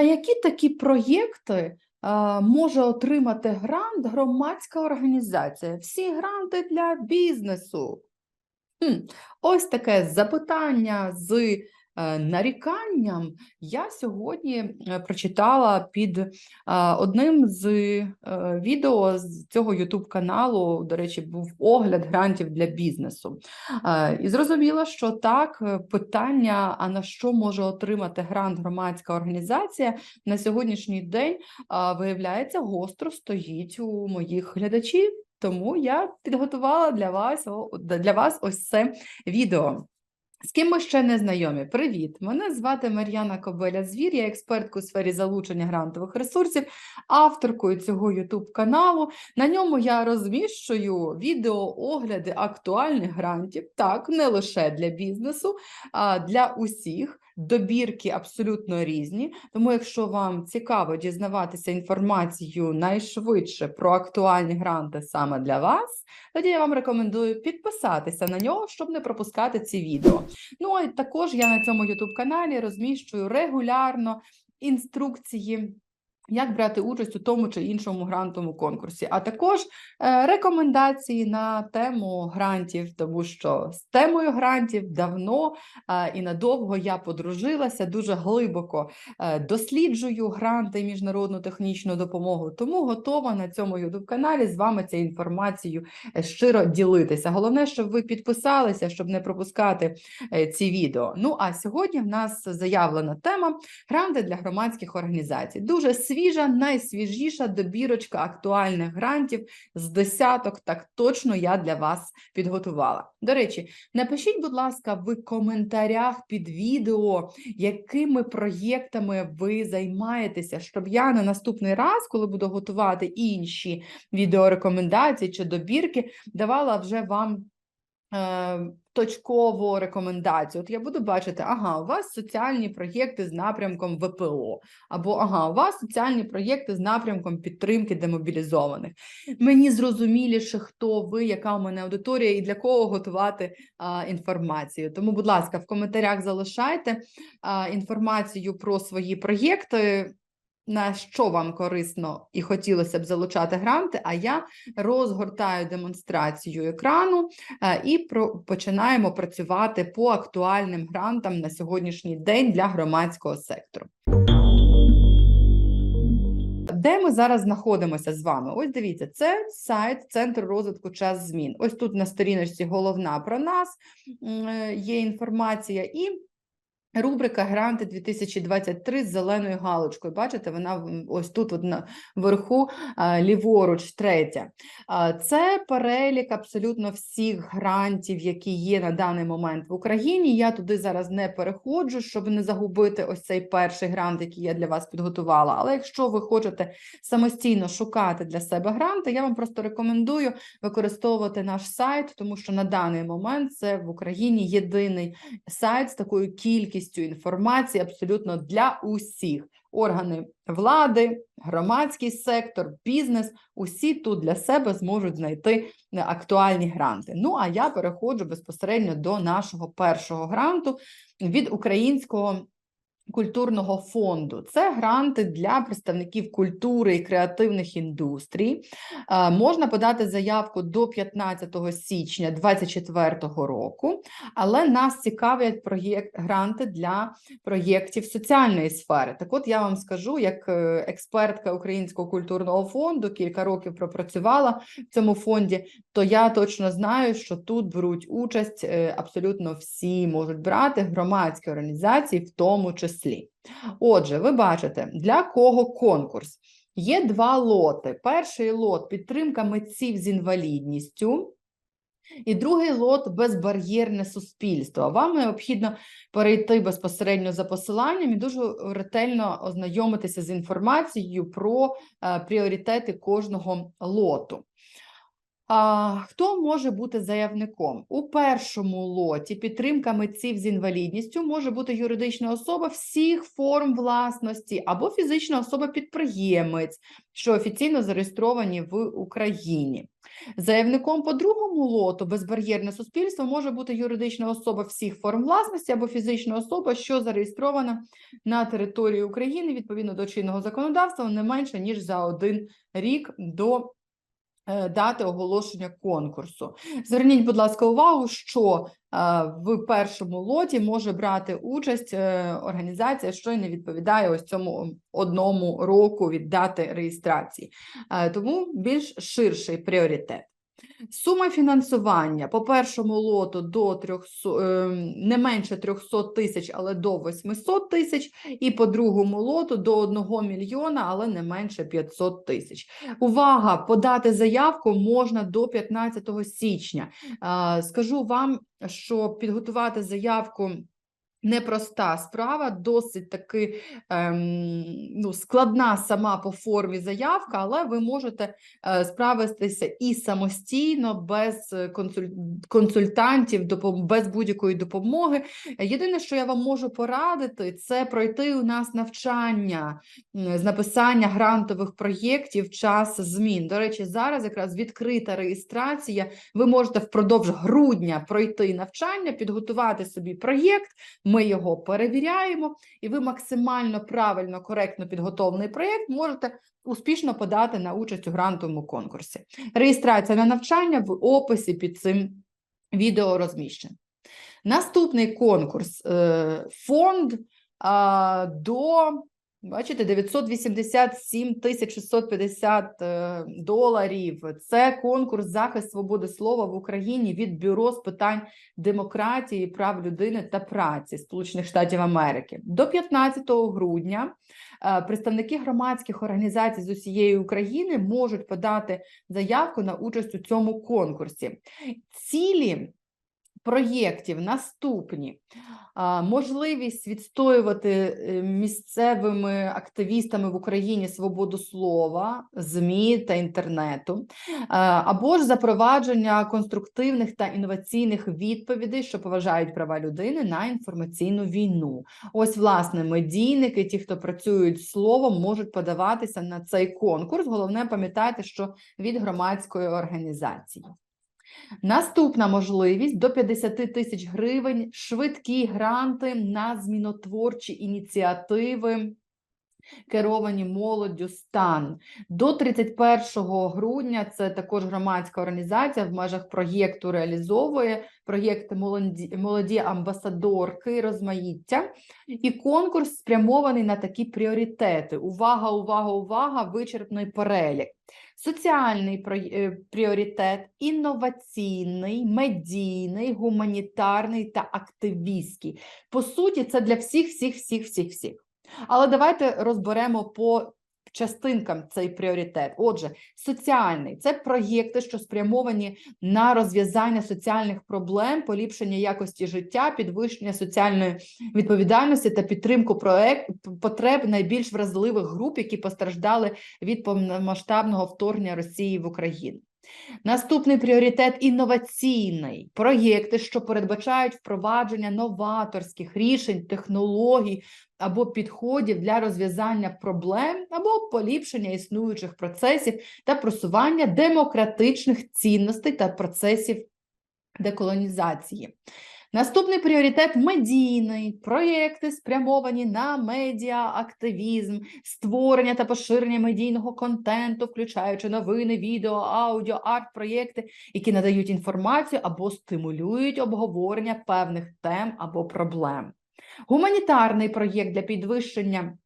На які такі проєкти е, може отримати грант громадська організація? Всі гранти для бізнесу. Ось таке запитання з наріканням я сьогодні е, прочитала під е, одним з е, відео з цього YouTube каналу. До речі, був огляд грантів для бізнесу. Е, І зрозуміла, що так, е, питання: а на що може отримати грант громадська організація на сьогоднішній день виявляється, гостро стоїть у моїх глядачів. Тому я підготувала для вас, для вас ось це відео. З ким ми ще не знайомі? Привіт! Мене звати Мар'яна Кобеля Звір, я експертка у сфері залучення грантових ресурсів, авторкою цього YouTube каналу. На ньому я розміщую відеоогляди актуальних грантів, так, не лише для бізнесу, а для усіх. Добірки абсолютно різні. Тому, якщо вам цікаво дізнаватися інформацію найшвидше про актуальні гранти саме для вас, тоді я вам рекомендую підписатися на нього, щоб не пропускати ці відео. Ну і також я на цьому YouTube каналі розміщую регулярно інструкції. Як брати участь у тому чи іншому грантовому конкурсі, а також е, рекомендації на тему грантів, тому що з темою грантів давно е, і надовго я подружилася, дуже глибоко е, досліджую гранти і міжнародну технічну допомогу. Тому готова на цьому youtube каналі з вами цією інформацією е, щиро ділитися. Головне, щоб ви підписалися, щоб не пропускати ці відео. Ну а сьогодні в нас заявлена тема гранти для громадських організацій. Дуже свіжа, найсвіжіша добірочка актуальних грантів з десяток. Так точно я для вас підготувала. До речі, напишіть, будь ласка, в коментарях під відео, якими проєктами ви займаєтеся, щоб я на наступний раз, коли буду готувати інші відеорекомендації чи добірки, давала вже вам. Е, Точкову рекомендацію. От я буду бачити, ага, у вас соціальні проєкти з напрямком ВПО, або ага, у вас соціальні проєкти з напрямком підтримки демобілізованих. Мені зрозуміліше, хто ви, яка у мене аудиторія і для кого готувати а, інформацію. Тому, будь ласка, в коментарях залишайте а, інформацію про свої проєкти. На що вам корисно і хотілося б залучати гранти, а я розгортаю демонстрацію екрану е, і починаємо працювати по актуальним грантам на сьогоднішній день для громадського сектору. Де ми зараз знаходимося з вами? Ось дивіться, це сайт Центру розвитку час змін. Ось тут на сторіночці головна про нас е, є інформація і. Рубрика Гранти 2023 з зеленою галочкою. Бачите, вона ось тут от на вверху а, ліворуч, третя. Це перелік абсолютно всіх грантів, які є на даний момент в Україні. Я туди зараз не переходжу, щоб не загубити ось цей перший грант, який я для вас підготувала. Але якщо ви хочете самостійно шукати для себе гранти, я вам просто рекомендую використовувати наш сайт, тому що на даний момент це в Україні єдиний сайт з такою кількістю інформації абсолютно для усіх. Органи влади, громадський сектор, бізнес усі тут для себе зможуть знайти е, актуальні гранти. Ну а я переходжу безпосередньо до нашого першого гранту від українського. Культурного фонду це гранти для представників культури і креативних індустрій. Е, Можна подати заявку до 15 січня 2024 року, але нас цікавлять проєкт гранти для проєктів соціальної сфери. Так от я вам скажу, як е, експертка Українського культурного фонду, кілька років пропрацювала в цьому фонді, то я точно знаю, що тут беруть участь е, абсолютно всі можуть брати громадські організації, в тому числі. Отже, ви бачите, для кого конкурс? Є два лоти. Перший лот підтримка митців з інвалідністю. І другий лот безбар'єрне суспільство. Вам необхідно перейти безпосередньо за посиланням і дуже ретельно ознайомитися з інформацією про е, пріоритети кожного лоту. А, хто може бути заявником? У першому лоті підтримка митців з інвалідністю може бути юридична особа всіх форм власності або фізична особа-підприємець, що офіційно зареєстровані в Україні. Заявником по другому лоту безбар'єрне суспільство може бути юридична особа всіх форм власності або фізична особа, що зареєстрована на території України відповідно до чинного законодавства не менше ніж за один рік до дати оголошення конкурсу. Зверніть, будь ласка, увагу, що е, в першому лоті може брати участь е, організація, що й не відповідає ось цьому одному року від дати реєстрації. Е, Тому більш ширший пріоритет. Сума фінансування по першому лоту до 300, е, не менше 300 тисяч, але до 800 тисяч, і по другому лоту до 1 мільйона, але не менше 500 тисяч. Увага! Подати заявку можна до 15 січня. Е, Скажу вам, що підготувати заявку непроста справа, досить таки ем, ну, складна сама по формі заявка, але ви можете е, справитися і самостійно, без консуль... консультантів, допом... без будь-якої допомоги. Єдине, що я вам можу порадити, це пройти у нас навчання з написання грантових проєктів час змін. До речі, зараз якраз відкрита реєстрація. Ви можете впродовж грудня пройти навчання, підготувати собі проєкт. Ми його перевіряємо, і ви максимально правильно, коректно підготовлений проєкт можете успішно подати на участь у грантовому конкурсі. Реєстрація на навчання в описі під цим відео розміщена. Наступний конкурс е, фонд до бачите, 987 тисяч 650 е, доларів. Це конкурс захист свободи слова в Україні від бюро з питань демократії, прав людини та праці Сполучених Штатів Америки. До 15 грудня е, представники громадських організацій з усієї України можуть подати заявку на участь у цьому конкурсі. Цілі проєктів наступні. Можливість відстоювати е, місцевими активістами в Україні свободу слова, ЗМІ та інтернету, або ж запровадження конструктивних та інноваційних відповідей, що поважають права людини на інформаційну війну. Ось, власне, медійники, ті, хто працюють словом, можуть подаватися на цей конкурс. Головне пам'ятайте, що від громадської організації. Наступна можливість до 50 тисяч гривень, швидкі гранти на змінотворчі ініціативи, керовані молоддю стан. До 31 грудня це також громадська організація в межах проєкту реалізовує проєкт молоді, молоді амбасадорки розмаїття. І конкурс спрямований на такі пріоритети. Увага, увага, увага, вичерпний перелік. Соціальний про- пріоритет, інноваційний, медійний, гуманітарний та активістський. По суті, це для всіх, всіх, всіх, всіх, всіх. Але давайте розберемо по частинкам цей пріоритет. Отже, соціальний це проєкти, що спрямовані на розв'язання соціальних проблем, поліпшення якості життя, підвищення соціальної відповідальності та підтримку проект потреб найбільш вразливих груп, які постраждали від повномасштабного вторгнення Росії в Україну. Наступний пріоритет інноваційний проєкти, що передбачають впровадження новаторських рішень, технологій або підходів для розв'язання проблем або поліпшення існуючих процесів та просування демократичних цінностей та процесів деколонізації. Наступний пріоритет медійний проєкти, спрямовані на медіа, активізм, створення та поширення медійного контенту, включаючи новини, відео, аудіо, арт-проєкти, які надають інформацію або стимулюють обговорення певних тем або проблем. Гуманітарний проєкт для підвищення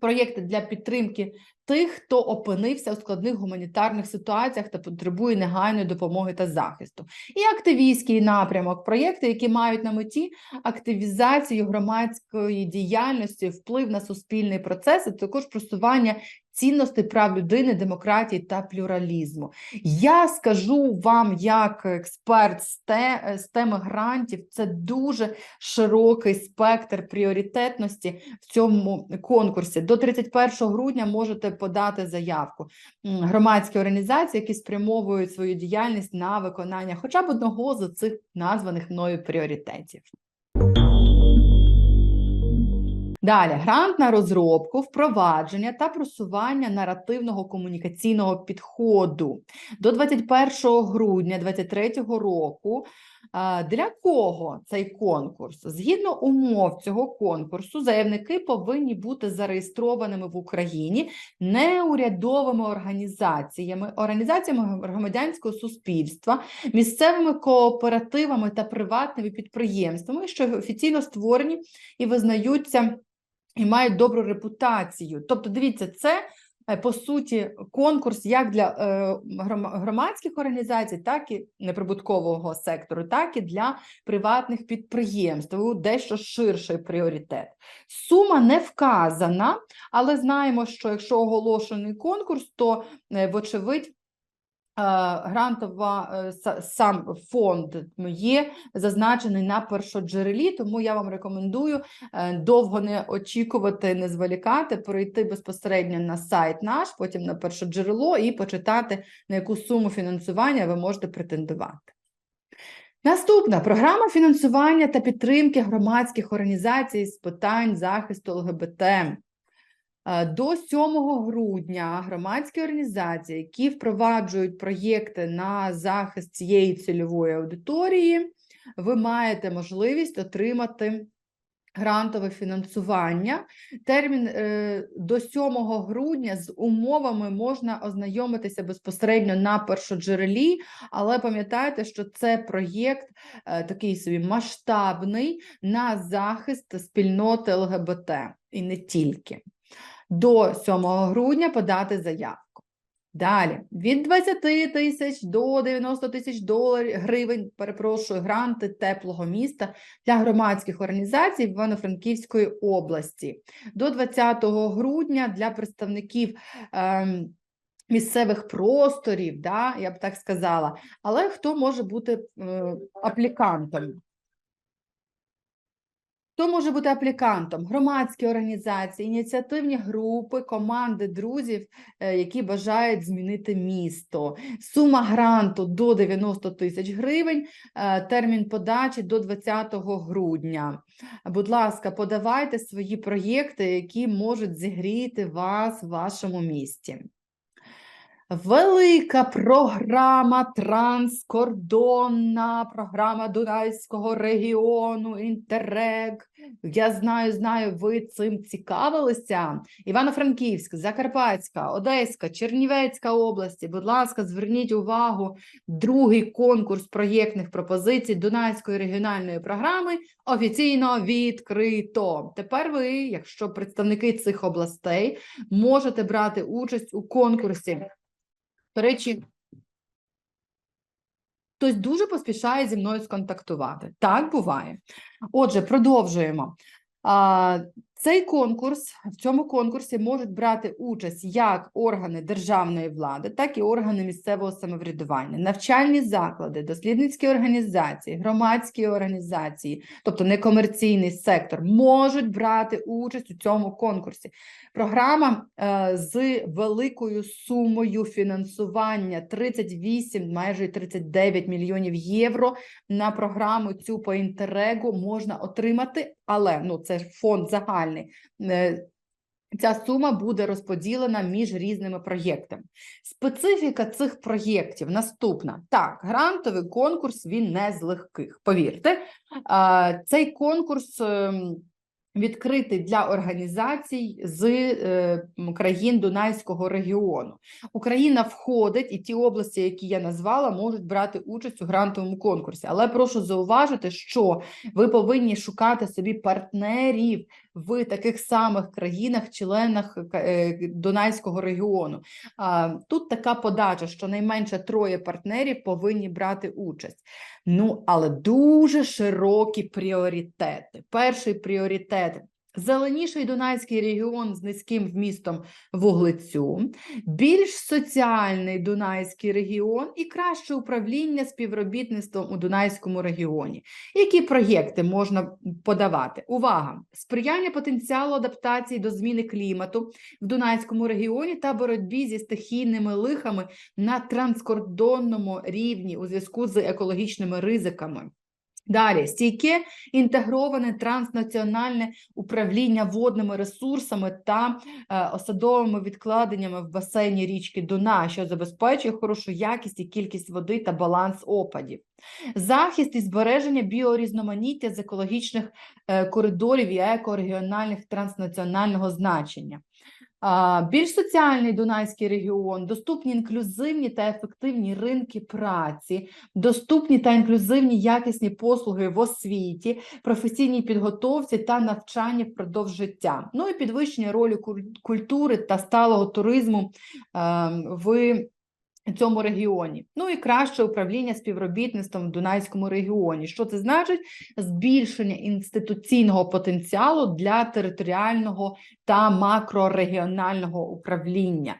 проєкти для підтримки тих, хто опинився у складних гуманітарних ситуаціях та потребує негайної допомоги та захисту, і активістський напрямок проєкти, які мають на меті активізацію громадської діяльності, вплив на суспільний процес, а також просування цінностей прав людини, демократії та плюралізму. Я скажу вам, як експерт з, те, з теми грантів, це дуже широкий спектр пріоритетності в цьому конкурсі. До 31 грудня можете подати заявку. Громадські організації, які спрямовують свою діяльність на виконання хоча б одного з цих названих мною пріоритетів. Далі грант на розробку, впровадження та просування наративного комунікаційного підходу до 21 грудня 2023 року. Для кого цей конкурс? Згідно умов цього конкурсу, заявники повинні бути зареєстрованими в Україні неурядовими організаціями, організаціями громадянського суспільства, місцевими кооперативами та приватними підприємствами, що офіційно створені і визнаються і мають добру репутацію. Тобто, дивіться, це е, по суті конкурс як для е, громадських організацій, так і неприбуткового сектору, так і для приватних підприємств. Дещо ширший пріоритет. Сума не вказана, але знаємо, що якщо оголошений конкурс, то е, вочевидь. Е, Грантова е, сам фонд є зазначений на першоджерелі, тому я вам рекомендую е, довго не очікувати, не зволікати, перейти безпосередньо на сайт наш, потім на першоджерело і почитати, на яку суму фінансування ви можете претендувати. Наступна програма фінансування та підтримки громадських організацій з питань захисту ЛГБТ. Е, До 7 грудня громадські організації, які впроваджують проєкти на захист цієї цільової аудиторії, ви маєте можливість отримати грантове фінансування. Термін е, до 7 грудня з умовами можна ознайомитися безпосередньо на першоджерелі, але пам'ятайте, що це проєкт е, такий собі масштабний на захист спільноти ЛГБТ і не тільки. До 7 грудня подати заявку. Далі від 20 тисяч до 90 тисяч доларів гривень, перепрошую, гранти теплого міста для громадських організацій Івано-Франківської області. До 20 грудня для представників ем, місцевих просторів, да, я б так сказала. Але хто може бути е, аплікантом? Хто може бути аплікантом? Громадські організації, ініціативні групи, команди друзів, е, які бажають змінити місто. Сума гранту до 90 тисяч гривень, е, термін подачі до 20 грудня. Будь ласка, подавайте свої проєкти, які можуть зігріти вас в вашому місті. Велика програма транскордонна, програма Дунайського регіону, Інтерег. Я знаю, знаю, ви цим цікавилися. Івано-Франківська, Закарпатська, Одеська, Чернівецька області. Будь ласка, зверніть увагу. Другий конкурс проєктних пропозицій Дунайської регіональної програми офіційно відкрито. Тепер ви, якщо представники цих областей, можете брати участь у конкурсі. До речі, хтось дуже поспішає зі мною сконтактувати. Так буває. Отже, продовжуємо. Цей конкурс, в цьому конкурсі можуть брати участь як органи державної влади, так і органи місцевого самоврядування, навчальні заклади, дослідницькі організації, громадські організації, тобто некомерційний сектор, можуть брати участь у цьому конкурсі. Програма е, з великою сумою фінансування 38, майже 39 мільйонів євро на програму цю по інтерегу можна отримати, але ну це ж фонд загальний. Е, Ця сума буде розподілена між різними проєктами. Специфіка цих проєктів наступна. Так, грантовий конкурс він не з легких. Повірте, цей конкурс ем, відкритий для організацій з е, країн Дунайського регіону. Україна входить, і ті області, які я назвала, можуть брати участь у грантовому конкурсі. Але прошу зауважити, що ви повинні шукати собі партнерів в таких самих країнах, членах е, Дунайського регіону. Тут така подача, що найменше троє партнерів повинні брати участь. Ну, але дуже широкі пріоритети. Перший пріоритет Зеленіший Дунайський регіон з низьким вмістом вуглецю, більш соціальний Дунайський регіон і краще управління співробітництвом у Дунайському регіоні. Які проєкти можна подавати? Увага! Сприяння потенціалу адаптації до зміни клімату в Дунайському регіоні та боротьбі зі стихійними лихами на транскордонному рівні у зв'язку з екологічними ризиками. Далі стійке інтегроване транснаціональне управління водними ресурсами та е, осадовими відкладеннями в басейні річки Дуна, що забезпечує хорошу якість і кількість води та баланс опадів. Захист і збереження біорізноманіття з екологічних е, коридорів і екорегіональних транснаціонального значення. Більш соціальний Дунайський регіон, доступні інклюзивні та ефективні ринки праці, доступні та інклюзивні якісні послуги в освіті, професійній підготовці та навчанні впродовж життя. Ну і підвищення ролі куль- культури та сталого туризму ем, в цьому регіоні. Ну і краще управління співробітництвом в Дунайському регіоні. Що це значить? Збільшення інституційного потенціалу для територіального та макрорегіонального управління.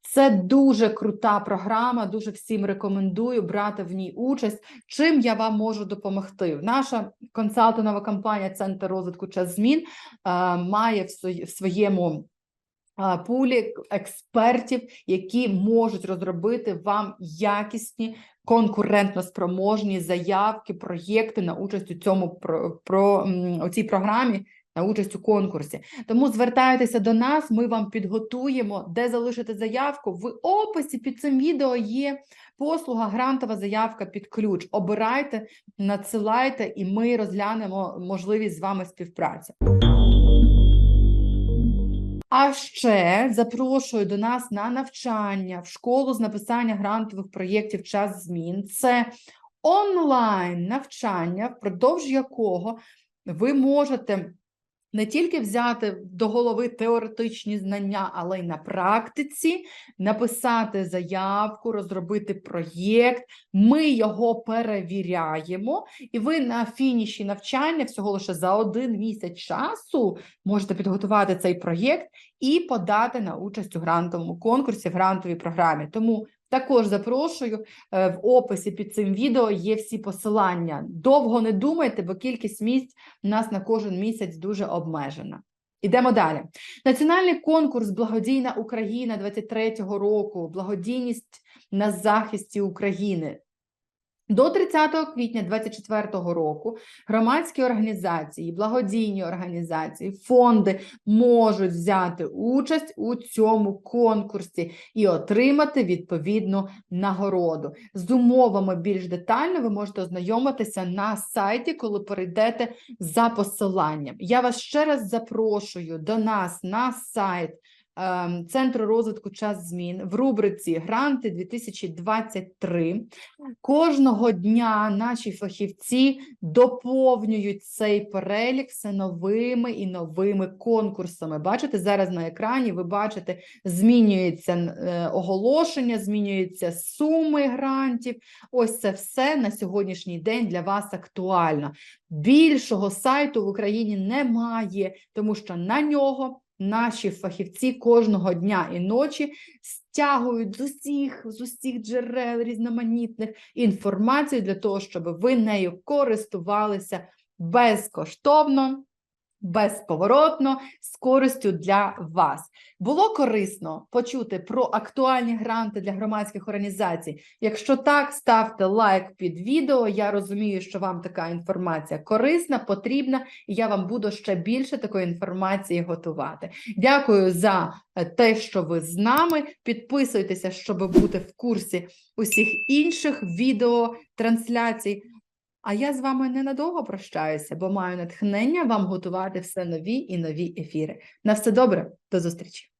Це дуже крута програма. Дуже всім рекомендую брати в ній участь. Чим я вам можу допомогти? Наша консалтингова компанія Центр розвитку час змін е, має в своєму пулі експертів, які можуть розробити вам якісні конкурентно спроможні заявки, проєкти на участь у цьому про, про у цій програмі. На участь у конкурсі, тому звертайтеся до нас. Ми вам підготуємо, де залишити заявку. В описі під цим відео є послуга грантова заявка під ключ. Обирайте, надсилайте, і ми розглянемо можливість з вами співпраці. А ще запрошую до нас на навчання в школу з написання грантових проєктів час змін. Це онлайн навчання, впродовж якого ви можете не тільки взяти до голови теоретичні знання, але й на практиці написати заявку, розробити проєкт. Ми його перевіряємо, і ви на фініші навчання всього лише за один місяць часу можете підготувати цей проєкт і подати на участь у грантовому конкурсі в грантовій програмі. Тому також запрошую е, в описі під цим відео є всі посилання. Довго не думайте, бо кількість місць у нас на кожен місяць дуже обмежена. Ідемо далі. Національний конкурс Благодійна Україна 23-го року. Благодійність на захисті України. До 30 квітня 2024 року громадські організації, благодійні організації, фонди можуть взяти участь у цьому конкурсі і отримати відповідну нагороду. З умовами більш детально ви можете ознайомитися на сайті, коли перейдете за посиланням. Я вас ще раз запрошую до нас на сайт. Ем, Центру розвитку час змін в рубриці Гранти 2023 Кожного дня наші фахівці доповнюють цей перелік все новими і новими конкурсами. Бачите, зараз на екрані ви бачите, змінюється е, оголошення, змінюються суми грантів. Ось це все на сьогоднішній день для вас актуально. Більшого сайту в Україні немає, тому що на нього наші фахівці кожного дня і ночі стягують з усіх, з усіх джерел різноманітних інформацію для того, щоб ви нею користувалися безкоштовно, безповоротно, з користю для вас. Було корисно почути про актуальні гранти для громадських організацій. Якщо так, ставте лайк під відео. Я розумію, що вам така інформація корисна, потрібна, і я вам буду ще більше такої інформації готувати. Дякую за е, те, що ви з нами. Підписуйтеся, щоб бути в курсі усіх інших відео трансляцій. А я з вами ненадовго прощаюся, бо маю натхнення вам готувати все нові і нові ефіри. На все добре, до зустрічі!